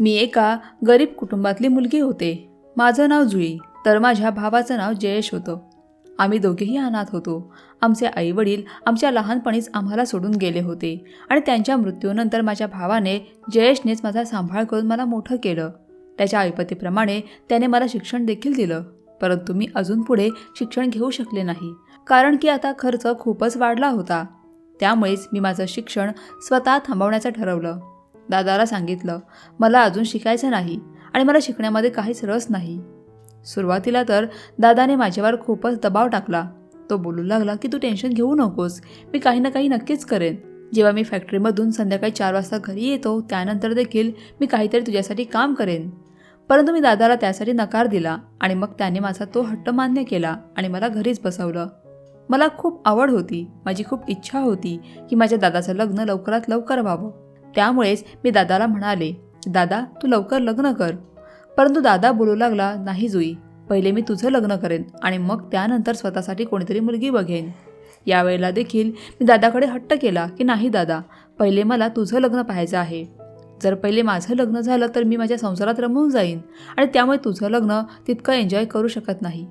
मी एका गरीब कुटुंबातली मुलगी होते. माझं नाव जुई तर माझ्या भावाचं नाव जयेश होतं. आम्ही दोघेही अनाथ होतो. आमचे आईवडील आमच्या लहानपणीच आम्हाला सोडून गेले होते आणि त्यांच्या मृत्यूनंतर माझ्या भावाने जयेशनेच माझा सांभाळ करून मला मोठं केलं. त्याच्या ऐपतीप्रमाणे त्याने मला शिक्षण देखील दिलं परंतु मी अजून पुढे शिक्षण घेऊ शकले नाही कारण की आता खर्च खूपच वाढला होता. त्यामुळेच मी माझं शिक्षण स्वतः थांबवण्याचं ठरवलं. दादाला सांगितलं मला अजून शिकायचं नाही आणि मला शिकण्यामध्ये काहीच रस नाही. सुरुवातीला तर दादाने माझ्यावर खूपच दबाव टाकला. तो बोलू लागला की तू टेन्शन घेऊ नकोस. मी काही ना काही नक्कीच करेन. जेव्हा मी फॅक्टरीमधून संध्याकाळी चार वाजता घरी येतो त्यानंतर देखील मी काहीतरी तुझ्यासाठी काम करेन. परंतु मी दादाला त्यासाठी नकार दिला आणि मग त्याने माझा तो हट्ट मान्य केला आणि मला घरीच बसवलं. मला खूप आवड होती माझी खूप इच्छा होती की माझ्या दादाचं लग्न लवकरात लवकर व्हावं. त्यामुळेच मी दादाला म्हणाले दादा तू लवकर लग्न कर. परंतु दादा बोलू लागला नाही जुई पहिले मी तुझं लग्न करेन आणि मग त्यानंतर स्वतःसाठी कोणीतरी मुलगी बघेन. यावेळेला देखील मी दादाकडे हट्ट केला की नाही दादा पहिले मला तुझं लग्न पाहायचं आहे. जर पहिले माझं लग्न झालं तर मी माझ्या संसारात रमून जाईन आणि त्यामुळे तुझं लग्न तितकं एन्जॉय करू शकत नाही.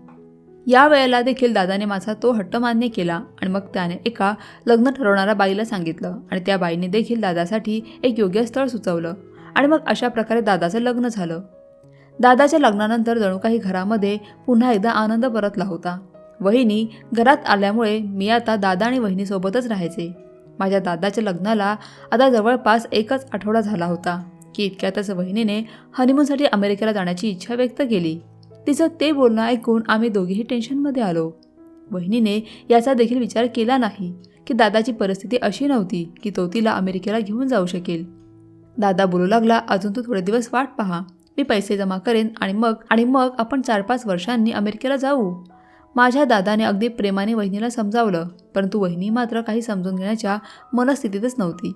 या वेळेला देखील दादाने माझा तो हट्ट मान्य केला आणि मग त्याने एका लग्न ठरवणाऱ्या बाईला सांगितलं आणि त्या बाईने देखील दादासाठी एक योग्य स्थळ सुचवलं आणि मग अशा प्रकारे दादाचं लग्न झालं. दादाच्या लग्नानंतर जणू काही घरामध्ये पुन्हा एकदा आनंद परतला होता. वहिनी घरात आल्यामुळे मी आता दादा आणि वहिनीसोबतच राहायचे. माझ्या दादाच्या लग्नाला आता जवळपास एकच आठवडा झाला होता की इतक्यातच वहिनीने हनीमूनसाठी अमेरिकेला जाण्याची इच्छा व्यक्त केली. तिचं ते बोलणं ऐकून आम्ही दोघेही टेन्शनमध्ये आलो. वहिनीने याचा देखील विचार केला नाही की दादाची परिस्थिती अशी नव्हती की तो तिला अमेरिकेला घेऊन जाऊ शकेल. दादा बोलू लागला अजून तू थोडे दिवस वाट पहा. मी पैसे जमा करेन आणि मग आणि मग आपण चार पाच वर्षांनी अमेरिकेला जाऊ. माझ्या दादाने अगदी प्रेमाने वहिनीला समजावलं परंतु वहिनी मात्र काही समजून घेण्याच्या मनस्थितीतच नव्हती.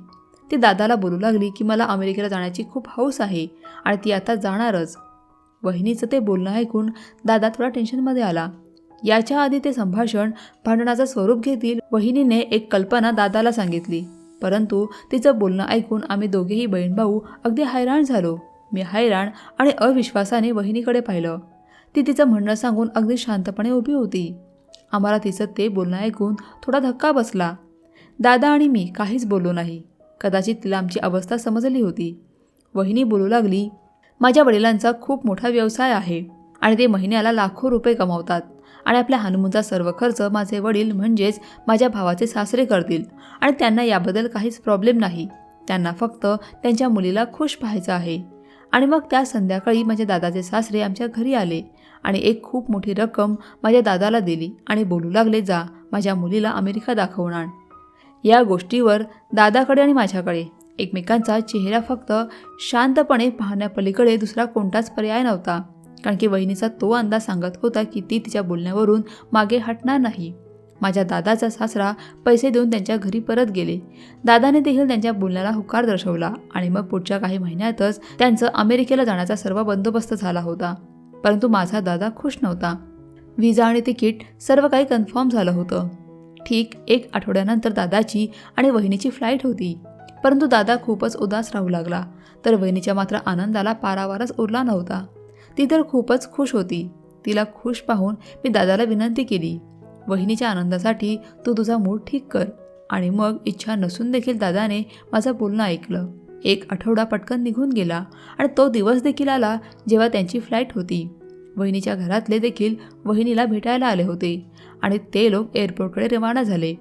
ती दादाला बोलू लागली की मला अमेरिकेला जाण्याची खूप हौस आहे आणि ती आता जाणारच. वहिनीचं ते बोलणं ऐकून दादा थोडा टेन्शनमध्ये आला. याच्या आधी ते संभाषण भांडणाचं स्वरूप घेतील वहिनीने एक कल्पना दादाला सांगितली. परंतु तिचं बोलणं ऐकून आम्ही दोघेही बहीण भाऊ अगदी हैराण झालो. मी हैराण आणि अविश्वासाने वहिनीकडे पाहिलं. ती तिचं म्हणणं सांगून अगदी शांतपणे उभी होती. आम्हाला तिचं ते बोलणं ऐकून थोडा धक्का बसला. दादा आणि मी काहीच बोललो नाही. कदाचित तिला आमची अवस्था समजली होती. वहिनी बोलू लागली माझ्या वडिलांचा खूप मोठा व्यवसाय आहे आणि ते महिन्याला लाखो रुपये कमावतात आणि आपल्या हनुमूनचा सर्व खर्च माझे वडील म्हणजेच माझ्या भावाचे सासरे करतील आणि त्यांना याबद्दल काहीच प्रॉब्लेम नाही. त्यांना फक्त त्यांच्या मुलीला खुश पाहायचं आहे. आणि मग त्या संध्याकाळी माझ्या दादाचे सासरे आमच्या घरी आले आणि एक खूप मोठी रक्कम माझ्या दादाला दिली आणि बोलू लागले जा माझ्या मुलीला अमेरिका दाखवणार या गोष्टीवर दादाकडे आणि माझ्याकडे एकमेकांचा चेहरा फक्त शांतपणे पाहण्यापलीकडे दुसरा कोणताच पर्याय नव्हता. कारण की वहिनीचा तो अंदाज सांगत होता की ती तिच्या बोलण्यावरून मागे हटणार नाही. माझ्या दादाचा सासरा पैसे देऊन त्यांच्या घरी परत गेले. दादाने देखील त्यांच्या बोलण्याला होकार दर्शवला आणि मग पुढच्या काही महिन्यातच त्यांचं अमेरिकेला जाण्याचा सर्व बंदोबस्त झाला होता. परंतु माझा दादा खुश नव्हता. विजा आणि तिकीट सर्व काही कन्फर्म झालं होतं. ठीक एक आठवड्यानंतर दादाची आणि वहिनीची फ्लाईट होती. परंतु दादा खूपच उदास राहू लागला. तर वहिनीच्या मात्र आनंदाला पारावारच उरला नव्हता. ती तर खूपच खुश होती. तिला खुश पाहून मी दादाला विनंती केली. वहिनीच्या आनंदासाठी तू तुझा मूड ठीक कर. आणि मग इच्छा नसून देखील दादाने माझं बोलणं ऐकलं. एक आठवडा पटकन निघून गेला आणि तो दिवस देखील आला जेव्हा त्यांची फ्लाईट होती. वहिनीच्या घरातले देखील वहिनीला भेटायला आले होते आणि ते लोक एअरपोर्टकडे रवाना झाले.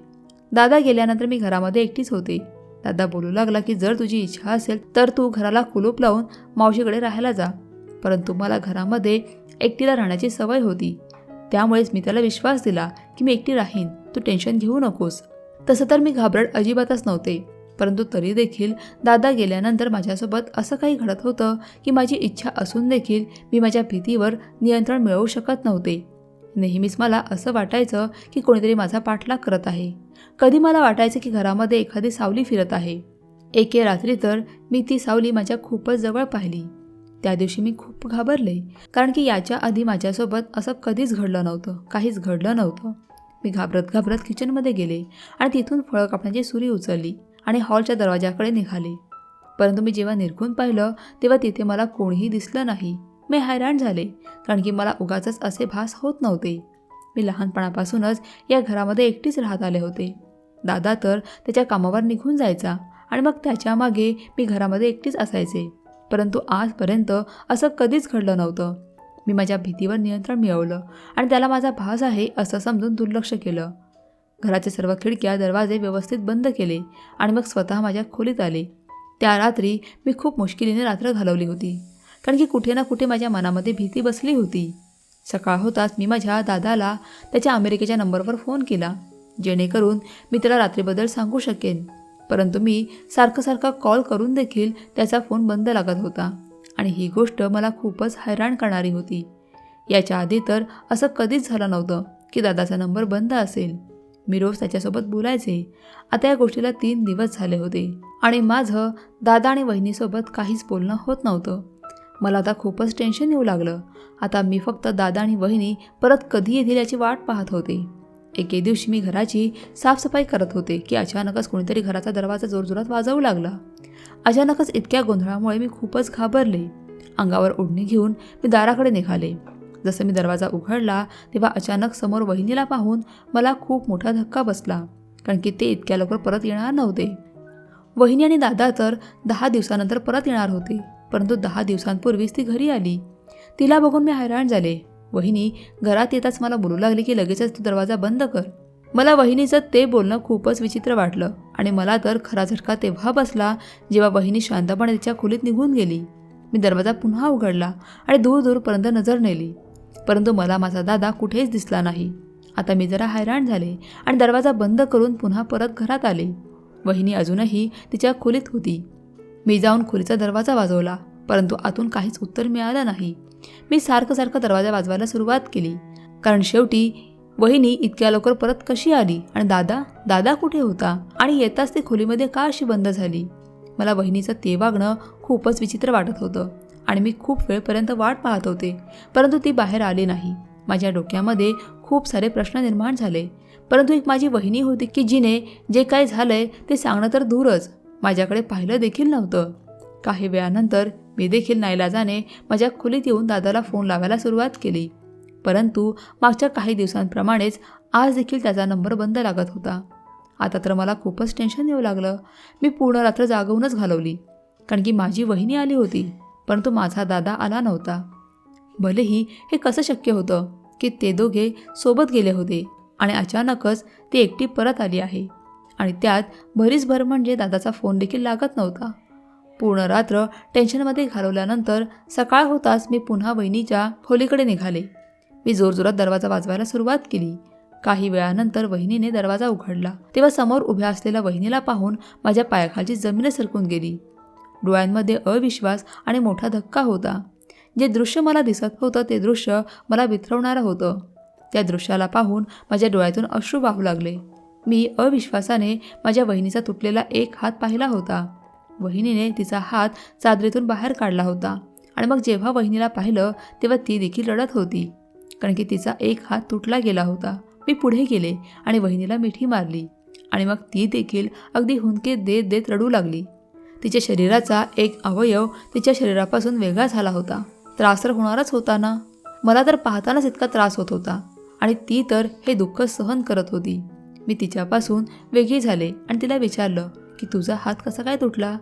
दादा गेल्यानंतर मी घरामध्ये एकटीच होते. दादा बोलू लागला की जर तुझी इच्छा असेल तर तू घराला कुलूप लावून मावशीकडे राहायला जा. परंतु मला घरामध्ये एकटीला राहण्याची सवय होती. त्यामुळेच मी त्याला विश्वास दिला की मी एकटी राहीन. तू टेन्शन घेऊ नकोस. तसं तर मी घाबरट अजिबातच नव्हते. परंतु तरी देखील दादा गेल्यानंतर माझ्यासोबत असं काही घडत होतं की माझी इच्छा असून देखील मी माझ्या भीतीवर नियंत्रण मिळवू शकत नव्हते. नेहमीच मला असं वाटायचं की कोणीतरी माझा पाठलाग करत आहे. कधी मला वाटायचं की घरामध्ये एखादी सावली फिरत आहे. एके रात्री तर मी ती सावली माझ्या खूपच जवळ पाहिली. त्या दिवशी मी खूप घाबरले कारण की याच्या आधी माझ्यासोबत असं कधीच घडलं नव्हतं काहीच घडलं नव्हतं. मी घाबरत घाबरत किचनमध्ये गेले आणि तिथून फळं कापण्याची सुरी उचलली आणि हॉलच्या दरवाजाकडे निघाले. परंतु मी जेव्हा निरखून पाहिलं तेव्हा तिथे मला कोणीही दिसलं नाही. मी हैराण झाले कारण की मला उगाचच असे भास होत नव्हते. मी लहानपणापासूनच या घरामध्ये एकटीच राहत आले होते. दादा तर त्याच्या कामावर निघून जायचा आणि मग त्याच्यामागे मी घरामध्ये एकटीच असायचे. परंतु आजपर्यंत असं कधीच घडलं नव्हतं. मी माझ्या भीतीवर नियंत्रण मिळवलं आणि त्याला माझा भास आहे असं समजून दुर्लक्ष केलं. घराचे सर्व खिडक्या दरवाजे व्यवस्थित बंद केले आणि मग स्वतः माझ्या खोलीत आले. त्या रात्री मी खूप मुश्किलीने रात्र घालवली होती. कारण की कुठे ना कुठे माझ्या मनामध्ये भीती बसली होती. सकाळ होताच मी माझ्या दादाला त्याच्या अमेरिकेच्या नंबरवर फोन केला जेणेकरून मी त्याला रात्रीबद्दल सांगू शकेन. परंतु मी सारखं सारखा कॉल करून देखील त्याचा फोन बंद लागत होता आणि ही गोष्ट मला खूपच हैराण करणारी होती. याच्या आधी तर असं कधीच झालं नव्हतं की दादाचा नंबर बंद असेल. मी रोज त्याच्यासोबत बोलायचे. आता या गोष्टीला तीन दिवस झाले होते आणि माझं दादा आणि वहिनीसोबत काहीच बोलणं होत नव्हतं. मला आता खूपच टेन्शन येऊ लागलं. आता मी फक्त दादा आणि वहिनी परत कधी येतील याची वाट पाहत होते. एके दिवशी मी घराची साफसफाई करत होते की अचानकच कोणीतरी घराचा दरवाजा जोरजोरात वाजवू लागला. अचानकच इतक्या गोंधळामुळे मी खूपच घाबरले. अंगावर ओढणी घेऊन मी दाराकडे निघाले. जसं मी दरवाजा उघडला तेव्हा अचानक समोर वहिनीला पाहून मला खूप मोठा धक्का बसला कारण की ते इतक्या लवकर परत येणार नव्हते. वहिनी आणि दादा तर दहा दिवसानंतर परत येणार होते. परंतु दहा दिवसांपूर्वीच ती घरी आली. तिला बघून मी हैराण झाले. वहिनी घरात येताच मला बोलू लागली की लगेचच तू दरवाजा बंद कर. मला वहिनीचं ते बोलणं खूपच विचित्र वाटलं आणि मला तर खरा झटका तेव्हा बसला जेव्हा वहिनी शांतपणे तिच्या खोलीत निघून गेली. मी दरवाजा पुन्हा उघडला आणि दूर दूरपर्यंत नजर नेली. परंतु मला माझा दादा कुठेच दिसला नाही. आता मी जरा हैराण झाले आणि दरवाजा बंद करून पुन्हा परत घरात आले. वहिनी अजूनही तिच्या खोलीत होती. मी जाऊन खोलीचा दरवाजा वाजवला परंतु आतून काहीच उत्तर मिळालं नाही. मी सारखं सारखं दरवाजा वाजवायला सुरुवात केली. कारण शेवटी वहिनी इतक्या लवकर परत कशी आली आणि दादा दादा कुठे होता आणि येताच ती खोलीमध्ये का अशी बंद झाली? मला वहिनीचं ते वागणं खूपच विचित्र वाटत होतं आणि मी खूप वेळपर्यंत वाट पाहत होते परंतु ती बाहेर आली नाही. माझ्या डोक्यामध्ये खूप सारे प्रश्न निर्माण झाले परंतु एक माझी वहिनी होती की जिने जे काही झालंय ते सांगणं तर दूरच माझ्याकडे पाहिलं देखील नव्हतं. काही वेळानंतर मी देखील नाईलाजाने माझ्या खोलीत येऊन दादाला फोन लावायला सुरुवात केली. परंतु मागच्या काही दिवसांप्रमाणेच आज देखील त्याचा नंबर बंद लागत होता. आता तर मला खूपच टेन्शन येऊ लागलं. मी पूर्ण रात्र जागवूनच घालवली. कारण की माझी वहिनी आली होती परंतु माझा दादा आला नव्हता. भलेही हे कसं शक्य होतं की ते दोघे सोबत गेले होते आणि अचानकच ती एकटी परत आली आहे. आणि त्यात भरीच भर म्हणजे दादाचा फोन देखील लागत नव्हता. पूर्ण रात्र टेन्शनमध्ये घालवल्यानंतर सकाळ होताच मी पुन्हा वहिनीच्या खोलीकडे निघाले. मी जोरजोरात दरवाजा वाजवायला सुरुवात केली. काही वेळानंतर वहिनीने दरवाजा उघडला. तेव्हा समोर उभ्या असलेल्या वहिनीला पाहून माझ्या पायाखालची जमीन सरकून गेली. डोळ्यांमध्ये अविश्वास आणि मोठा धक्का होता. जे दृश्य मला दिसत होतं ते दृश्य मला वितरवणारं होतं. त्या दृश्याला पाहून माझ्या डोळ्यातून अश्रू वाहू लागले. मी अविश्वासाने माझ्या वहिनीचा तुटलेला एक हात पाहिला होता. वहिनीने तिचा हात चादरीतून बाहेर काढला होता आणि मग जेव्हा वहिनीला पाहिलं तेव्हा ती देखील रडत होती. कारण की तिचा एक हात तुटला गेला होता. मी पुढे गेले आणि वहिनीला मिठी मारली आणि मग ती देखील अगदी हुंदके देत देत रडू लागली. तिच्या शरीराचा एक अवयव तिच्या शरीरापासून वेगळा झाला होता. त्रास तर होणारच होता ना? मला तर पाहतानाच इतका त्रास होत होता आणि ती तर हे दुःख सहन करत होती. मी तिच्यापासून वेगळी झाले आणि तिला विचारलं की तुझा हात कसा काय तुटला?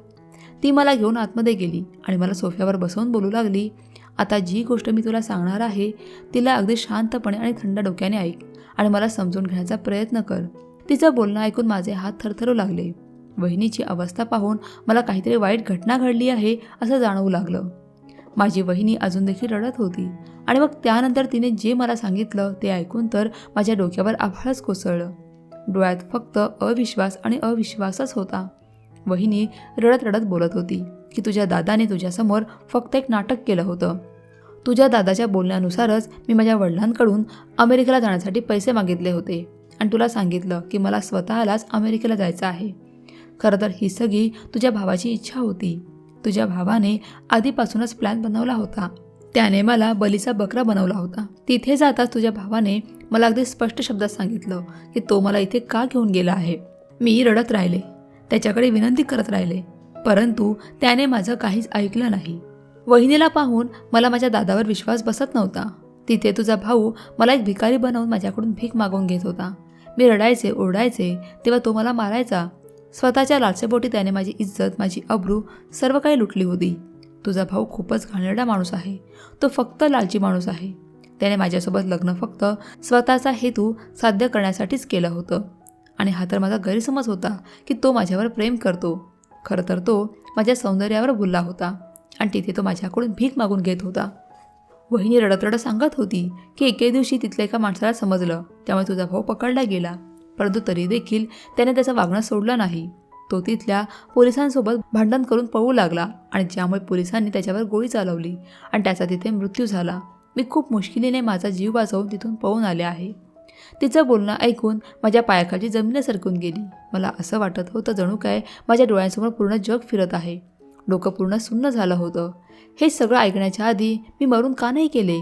ती मला घेऊन आतमध्ये गेली आणि मला सोफ्यावर बसवून बोलू लागली. आता जी गोष्ट मी तुला सांगणार आहे तिला अगदी शांतपणे आणि थंड डोक्याने ऐक आणि मला समजून घेण्याचा प्रयत्न कर. तिचं बोलणं ऐकून माझे हात थरथरू लागले. वहिनीची अवस्था पाहून मला काहीतरी वाईट घटना घडली आहे असं जाणवू लागलं. माझी वहिनी अजून देखील रडत होती आणि मग त्यानंतर तिने जे मला सांगितलं ते ऐकून तर माझ्या डोक्यावर आभाळच कोसळलं. डोळ्यात फक्त अविश्वास आणि अविश्वासच होता. वहिनी रडत रडत बोलत होती की तुझ्या दादाने तुझ्यासमोर फक्त एक नाटक केलं होतं. तुझ्या दादाच्या बोलण्यानुसारच मी माझ्या वडिलांकडून अमेरिकेला जाण्यासाठी पैसे मागितले होते आणि तुला सांगितलं की मला स्वतःलाच अमेरिकेला जायचं आहे. खरं तर ही सगळी तुझ्या भावाची इच्छा होती. तुझ्या भावाने आधीपासूनच प्लॅन बनवला होता. त्याने मला बलीचा बकरा बनवला होता. तिथे जाताच तुझ्या भावाने मला अगदी स्पष्ट शब्दात सांगितलं की तो मला इथे का घेऊन गेला आहे. मी रडत राहिले. त्याच्याकडे विनंती करत राहिले. परंतु त्याने माझं काहीच ऐकलं नाही. वहिनीला पाहून मला माझ्या दादावर विश्वास बसत नव्हता. तिथे तुझा भाऊ मला एक भिकारी बनवून माझ्याकडून भीक मागून घेत होता. मी रडायचे ओरडायचे तेव्हा तो मला मारायचा. स्वतःच्या लालसेपोटी त्याने माझी इज्जत माझी अब्रू सर्व काही लुटली होती. तुझा भाऊ खूपच घाणेरडा माणूस आहे. तो फक्त लालची माणूस आहे. त्याने माझ्यासोबत लग्न फक्त स्वतःचा हेतू साध्य करण्यासाठीच केलं होतं. आणि हा तर माझा गैरसमज होता की तो माझ्यावर प्रेम करतो. खरं तर तो माझ्या सौंदर्यावर भुलला होता आणि तिथे तो माझ्याकडून भीक मागून घेत होता. वहिनी रडत रडत सांगत होती की एके दिवशी तिथल्या एका माणसाला समजलं. त्यामुळे तुझा भाऊ पकडला गेला. परंतु तरी देखील त्याने त्याचं वागणं सोडलं नाही. तो तिथल्या पोलिसांसोबत भांडण करून पळू लागला आणि ज्यामुळे पोलिसांनी त्याच्यावर गोळी चालवली आणि त्याचा तिथे मृत्यू झाला. मी खूप मुश्किलीने माझा जीव वाचवून तिथून पळून आले आहे. तिचं बोलणं ऐकून माझ्या पायाखालची जमीन सरकून गेली. मला असं वाटत होतं जणू काय माझ्या डोळ्यांसमोर पूर्ण जग फिरत आहे. डोकं पूर्ण सुन्न झालं होतं. हे सगळं ऐकण्याच्या आधी मी मरून का नाही केले?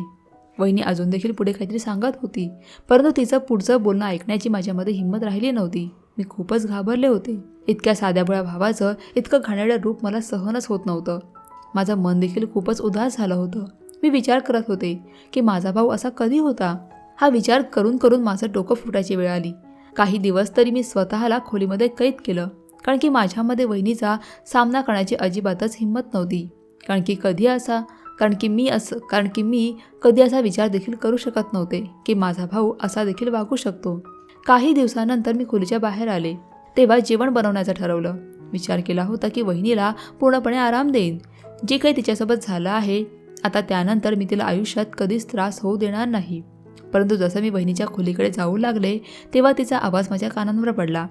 वहिनी अजून देखील पुढे काहीतरी सांगत होती परंतु तिचं पुढचं बोलणं ऐकण्याची माझ्यामध्ये हिंमत राहिली नव्हती. मी खूपच घाबरले होते. इतक्या साध्याभोळ्या भावाचं इतकं घाणेरडं रूप मला सहनच होत नव्हतं. माझं मन देखील खूपच उदास झालं होतं. मी विचार करत होते की माझा भाऊ असा कधी होता? हा विचार करून करून माझं डोकं फुटायची वेळ आली. काही दिवस तरी मी स्वतःला खोलीमध्ये कैद केलं कारण की माझ्यामध्ये वहिनीचा सामना करण्याची अजिबातच हिंमत नव्हती. कारण की कधी असा कारण की मी असं कारण की मी कधी असा विचार देखील करू शकत नव्हते की माझा भाऊ असा देखील वागू शकतो. काही दिवसानंतर मी खोलीच्या बाहेर आले. तेव्हा जेवण बनवण्याचं ठरवलं. विचार केला होता की वहिनीला पूर्णपणे आराम देईन. जे काही तिच्यासोबत झालं आहे आता त्यानंतर मी तिला आयुष्यात कधीच त्रास होऊ देणार नाही. परंतु जसं मी बहिणीच्या खोलीकडे जाऊ लागले तेव्हा तिचा आवाज माझ्या कानांवर पडला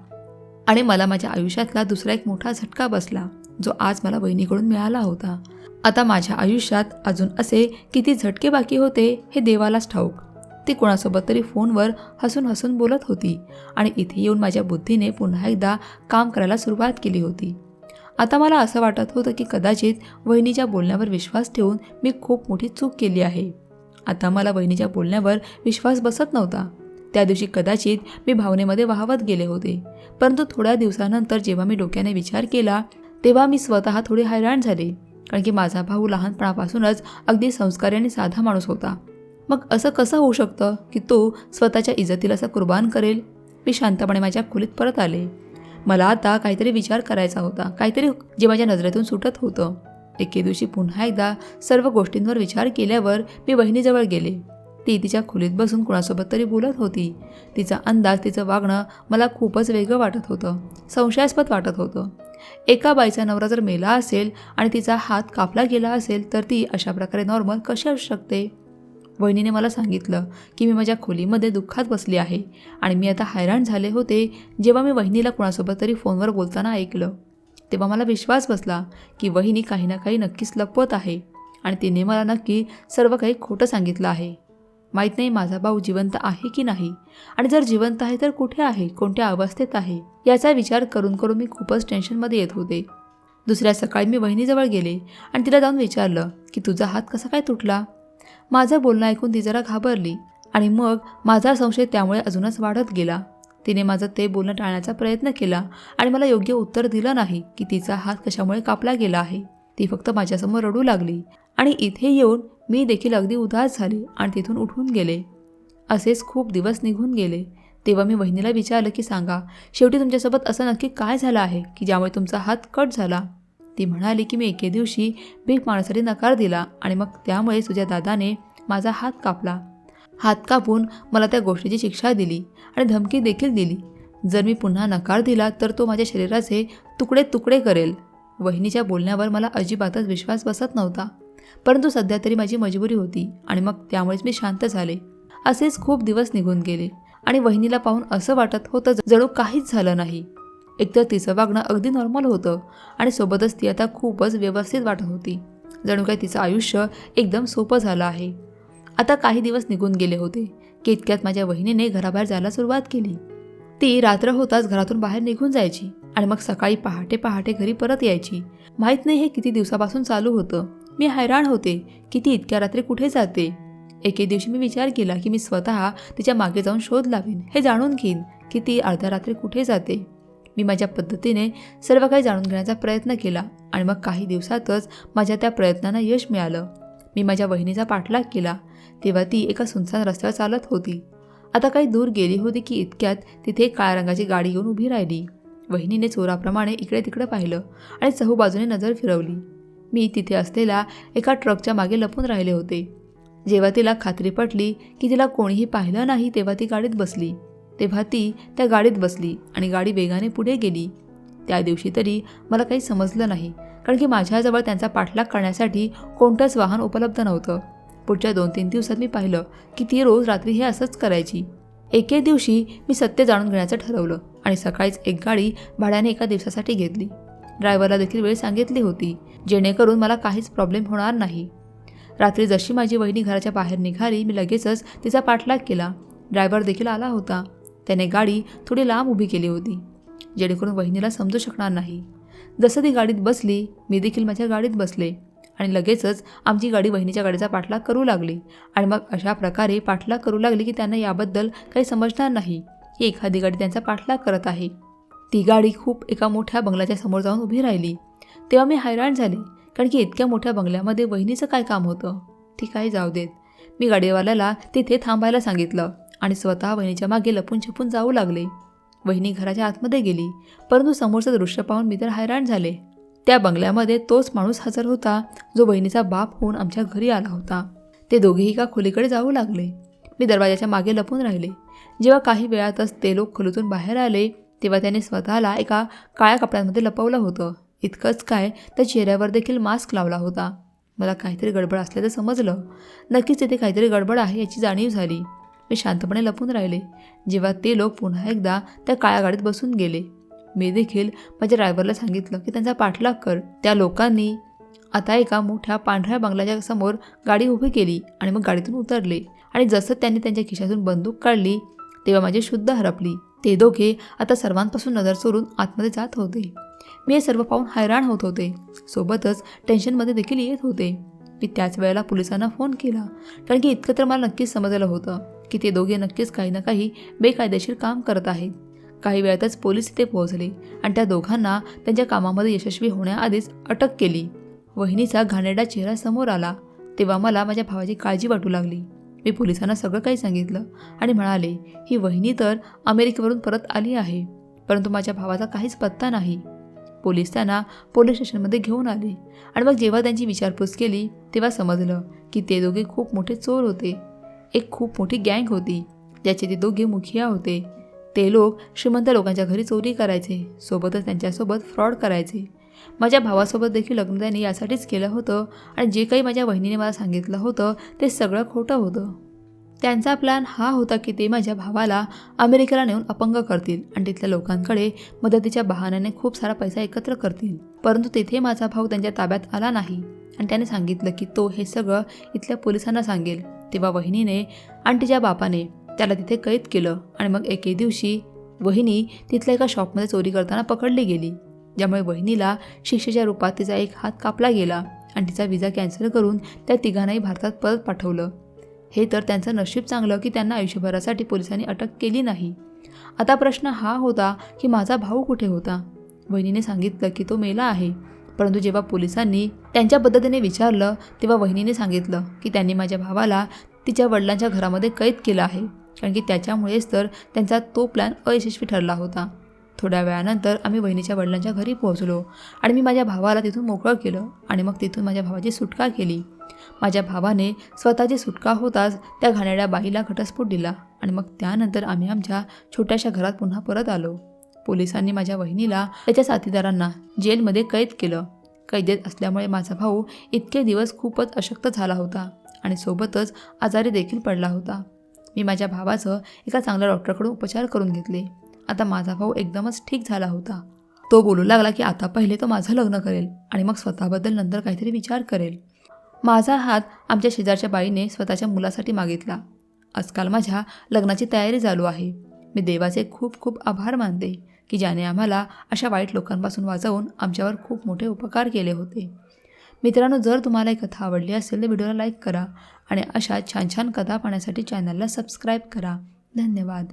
आणि मला माझ्या आयुष्यातला दुसरा एक मोठा झटका बसला जो आज मला बहिणीकडून मिळाला होता. आता माझ्या आयुष्यात अजून असे किती झटके बाकी होते हे देवालाच ठाऊक. ती कोणासोबत तरी फोनवर हसून हसून बोलत होती आणि इथे येऊन माझ्या बुद्धीने पुन्हा एकदा काम करायला सुरुवात केली होती. आता मला असं वाटत होतं की कदाचित वहिनीच्या बोलण्यावर विश्वास ठेवून मी खूप मोठी चूक केली आहे. आता मला वहिनीच्या बोलण्यावर विश्वास बसत नव्हता. त्या दिवशी कदाचित मी भावनेमध्ये वाहवत गेले होते. परंतु थोड्या दिवसानंतर जेव्हा मी डोक्याने विचार केला तेव्हा मी स्वतः थोडी हैराण झाले कारण की माझा भाऊ लहानपणापासूनच अगदी संस्कारी आणि साधा माणूस होता. मग असं कसं होऊ शकतं की तो स्वतःच्या इज्जतीला असं कुर्बान करेल? मी शांतपणे माझ्या खोलीत परत आले. मला आता काहीतरी विचार करायचा होता. काहीतरी जे माझ्या नजरेतून सुटत होतं. एके दिवशी पुन्हा एकदा सर्व गोष्टींवर विचार केल्यावर मी बहिणीजवळ गेले. ती तिच्या खोलीत बसून कुणासोबत तरी बोलत होती. तिचा अंदाज तिचं वागणं मला खूपच वेगळं वाटत होतं. संशयास्पद वाटत होतं. एका बाईचा नवरा जर मेला असेल आणि तिचा हात कापला गेला असेल तर ती अशा प्रकारे नॉर्मल कशी असू शकते? वहिनीने मला सांगितलं की मी माझ्या खोलीमध्ये दुःखात बसली आहे आणि मी आता हैराण झाले होते जेव्हा मी वहिनीला कुणासोबत तरी फोनवर बोलताना ऐकलं. तेव्हा मला विश्वास बसला की वहिनी काही ना काही नक्कीच लपवत आहे आणि तिने मला नक्की सर्व काही खोटं सांगितलं आहे. माहीत नाही माझा भाऊ जिवंत आहे की नाही आणि जर जिवंत आहे तर कुठे आहे कोणत्या अवस्थेत आहे याचा विचार करून करून मी खूपच टेन्शनमध्ये येत होते. दुसऱ्या सकाळी मी वहिनीजवळ गेले आणि तिला जाऊन विचारलं की तुझा हात कसा काय तुटला? माझं बोलणं ऐकून ती जरा घाबरली आणि मग माझा संशय त्यामुळे अजूनच वाढत गेला. तिने माझं ते बोलणं टाळण्याचा प्रयत्न केला आणि मला योग्य उत्तर दिलं नाही की तिचा हात कशामुळे कापला गेला आहे. ती फक्त माझ्यासमोर रडू लागली आणि इथे येऊन मी देखील अगदी उदास झाले आणि तिथून उठून गेले. असेच खूप दिवस निघून गेले. तेव्हा मी वहिनीला विचारलं की सांगा शेवटी तुमच्यासोबत असं नक्की काय झालं आहे की ज्यामुळे तुमचा हात कट झाला? ती म्हणाली की मी एके दिवशी भीक मारण्यासाठी नकार दिला आणि मग त्यामुळे तुझ्या दादाने माझा हात कापला. हात कापून मला त्या गोष्टीची शिक्षा दिली आणि धमकी देखील दिली. जर मी पुन्हा नकार दिला तर तो माझ्या शरीराचे तुकडे तुकडे करेल. वहिनीच्या बोलण्यावर मला अजिबातच विश्वास बसत नव्हता. परंतु सध्या तरी माझी मजबुरी होती आणि मग त्यामुळेच मी शांत झाले. असेच खूप दिवस निघून गेले आणि वहिनीला पाहून असं वाटत होतं जणू काहीच झालं नाही. एकतर तिचं वागणं अगदी नॉर्मल होतं आणि सोबतच ती आता खूपच व्यवस्थित वाटत होती. जणू काय तिचं आयुष्य एकदम सोपं झालं आहे. आता काही दिवस निघून गेले होते की इतक्यात माझ्या वहिनीने घराबाहेर जायला सुरुवात केली. ती रात्र होताच घरातून बाहेर निघून जायची आणि मग सकाळी पहाटे पहाटे घरी परत यायची. माहीत नाही हे किती दिवसापासून चालू होतं. मी हैराण होते की ती इतक्या रात्री कुठे जाते? एके दिवशी मी विचार केला की मी स्वतः तिच्यामागे जाऊन शोध लावेन हे जाणून घेईन की ती अर्ध्या रात्री कुठे जाते? मी माझ्या पद्धतीने सर्व काही जाणून घेण्याचा प्रयत्न केला आणि मग काही दिवसातच माझ्या त्या प्रयत्नांना यश मिळालं. मी माझ्या वहिनीचा पाठलाग केला. तेव्हा ती एका सुनसान रस्त्यावर चालत होती. आता काही दूर गेली होती की इतक्यात तिथे एक काळ्या रंगाची गाडी घेऊन उभी राहिली. वहिनीने चोराप्रमाणे इकडे तिकडे पाहिलं आणि चहूबाजूने नजर फिरवली. मी तिथे असलेल्या एका ट्रकच्या मागे लपून राहिले होते. जेव्हा तिला खात्री पटली की तिला कोणीही पाहिलं नाही तेव्हा ती गाडीत बसली. तेव्हा ती त्या गाडीत बसली आणि गाडी वेगाने पुढे गेली. त्या दिवशी तरी मला काही समजलं नाही कारण की माझ्याजवळ त्यांचा पाठलाग करण्यासाठी कोणतंच वाहन उपलब्ध नव्हतं. पुढच्या दोन तीन दिवसात मी पाहिलं की ती रोज रात्री हे असंच करायची. एके दिवशी मी सत्य जाणून घेण्याचं ठरवलं आणि सकाळीच एक गाडी भाड्याने एका दिवसासाठी घेतली. ड्रायव्हरला देखील वेळ सांगितली होती जेणेकरून मला काहीच प्रॉब्लेम होणार नाही. रात्री जशी माझी वहिनी घराच्या बाहेर निघाली मी लगेचच तिचा पाठलाग केला. ड्रायव्हर देखील आला होता. त्याने गाडी थोडी लांब उभी केली होती. जेणेकरून वहिनीला समजू शकणार नाही. जसं ती गाडीत बसली मी देखील माझ्या गाडीत बसले आणि लगेचच आमची गाडी वहिनीच्या गाडीचा पाठलाग करू लागली आणि मग अशा प्रकारे पाठलाग करू लागली की त्यांना याबद्दल काही समजणार नाही की एखादी गाडी त्यांचा पाठलाग करत आहे. ती गाडी खूप एका मोठ्या बंगल्याच्या समोर जाऊन उभी राहिली. तेव्हा मी हैराण झाले कारण की इतक्या मोठ्या बंगल्यामध्ये वहिनीचं काय काम होतं? ती आहे जाऊ देत. मी गाडीवाल्याला तिथे थांबायला सांगितलं. आणि स्वतः वहिनीच्या मागे लपून छपून जाऊ लागले. वहिनी घराच्या आतमध्ये गेली परंतु समोरचं दृश्य पाहून मी तर हैराण झाले. त्या बंगल्यामध्ये तोच माणूस हजर होता जो वहिनीचा बाप होऊन आमच्या घरी आला होता. ते दोघेही का खोलीकडे जाऊ लागले. मी दरवाजाच्या मागे लपून राहिले. जेव्हा काही वेळातच ते लोक खोलीतून बाहेर आले तेव्हा त्याने स्वतःला एका काळ्या कपड्यांमध्ये लपवलं होतं. इतकंच काय त्या चेहऱ्यावर देखील मास्क लावला होता. मला काहीतरी गडबड असल्याचं समजलं. नक्कीच तिथे काहीतरी गडबड आहे याची जाणीव झाली. मी शांतपणे लपून राहिले. जेव्हा ते लोक पुन्हा एकदा त्या काळ्या गाडीत बसून गेले मी देखील माझ्या ड्रायव्हरला सांगितलं की त्यांचा पाठलाग कर. त्या लोकांनी आता एका मोठ्या पांढऱ्या बंगल्याच्या समोर गाडी उभी केली आणि मग गाडीतून उतरले. आणि जसं त्यांनी त्यांच्या खिशातून बंदूक काढली तेव्हा माझी शुद्ध हरपली. ते दोघे आता सर्वांपासून नजर सोडून आतमध्ये जात होते. मी हे सर्व पाहून हैराण होत होते. सोबतच टेन्शनमध्ये देखील येत होते. मी त्याच वेळेला पोलिसांना फोन केला कारण की इतकं तर मला नक्कीच समजलं होतं. की ते दोघे नक्कीच काही ना काही बेकायदेशीर काम करत आहेत. काही वेळातच पोलीस तिथे पोहोचले आणि त्या दोघांना त्यांच्या कामामध्ये यशस्वी होण्याआधीच अटक केली. वहिनीचा घाणेरडा चेहरा समोर आला. तेव्हा मला माझ्या भावाची काळजी वाटू लागली. मी पोलिसांना सगळं काही सांगितलं आणि म्हणाले ही वहिनी तर अमेरिकेवरून परत आली आहे परंतु माझ्या भावाचा काहीच पत्ता नाही. पोलीस त्यांना पोलीस स्टेशनमध्ये घेऊन आले आणि मग जेव्हा त्यांची विचारपूस केली तेव्हा समजलं की ते दोघे खूप मोठे चोर होते. एक खूप मोठी गँग होती. ज्याचे ते दोघे मुखिया होते. ते लोक श्रीमंत लोकांच्या घरी चोरी करायचे सोबतच त्यांच्यासोबत फ्रॉड करायचे. माझ्या भावासोबत देखील लग्न त्यांनी यासाठीच केलं होतं आणि जे काही माझ्या बहिणीने मला सांगितलं होतं ते सगळं खोटं होतं. त्यांचा प्लॅन हा होता की ते माझ्या भावाला अमेरिकेला नेऊन अपंग करतील आणि तिथल्या लोकांकडे मदतीच्या बहाण्याने खूप सारा पैसा एकत्र करतील. परंतु तेथे माझा भाऊ त्यांच्या ताब्यात आला नाही आणि त्याने सांगितलं की तो हे सगळं इथल्या पोलिसांना सांगेल. तेव्हा वहिनीने आणि तिच्या बापाने त्याला तिथे कैद केलं आणि मग एके दिवशी वहिनी तिथल्या एका शॉपमध्ये चोरी करताना पकडली गेली ज्यामुळे वहिनीला शिक्षेच्या रूपात तिचा एक हात कापला गेला आणि तिचा विजा कॅन्सल करून त्या तिघांनाही भारतात परत पाठवलं. हे तर त्यांचं नशीब चांगलं की त्यांना आयुष्यभरासाठी पोलिसांनी अटक केली नाही. आता प्रश्न हा होता की माझा भाऊ कुठे होता? वहिनीने सांगितलं की तो मेला आहे. परंतु जेव्हा पोलिसांनी त्यांच्या पद्धतीने विचारलं तेव्हा वहिनीने सांगितलं की त्यांनी माझ्या भावाला तिच्या वडिलांच्या घरामध्ये कैद केलं आहे कारण की त्याच्यामुळेच तर त्यांचा तो प्लॅन अयशस्वी ठरला होता. थोड्या वेळानंतर आम्ही वहिनीच्या वडिलांच्या घरी पोहोचलो आणि मी माझ्या भावाला तिथून मोकळं केलं आणि मग तिथून माझ्या भावाची सुटका केली. माझ्या भावाने स्वतःची सुटका होताच त्या घाणेड्या बाईला घटस्फोट दिला आणि मग त्यानंतर आम्ही आमच्या छोट्याशा घरात पुन्हा परत आलो. पोलिसांनी माझ्या वहिनीला त्याच्या साथीदारांना जेलमध्ये कैद केलं. कैदेत असल्यामुळे माझा भाऊ इतके दिवस खूपच अशक्त झाला होता आणि सोबतच आजारी देखील पडला होता. मी माझ्या भावाचं एका चांगल्या डॉक्टरकडून उपचार करून घेतले. आता माझा भाऊ एकदमच ठीक झाला होता. तो बोलू लागला की आता पहिले तो माझं लग्न करेल आणि मग स्वतःबद्दल नंतर काहीतरी विचार करेल. माझा हात आमच्या शेजारच्या बाईने स्वतःच्या मुलासाठी मागितला. आजकाल माझ्या लग्नाची तयारी चालू आहे. मी देवाचे खूप खूप आभार मानते. की ज्याने आम्हाला अशा वाईट लोकांपासून वाचवून आमच्यावर खूप मोठे उपकार केले होते. मित्रांनो जर तुम्हाला ही कथा आवडली असेल तर व्हिडिओला लाईक करा आणि अशा छान छान कथा पाहण्यासाठी चॅनलला सबस्क्राईब करा. धन्यवाद.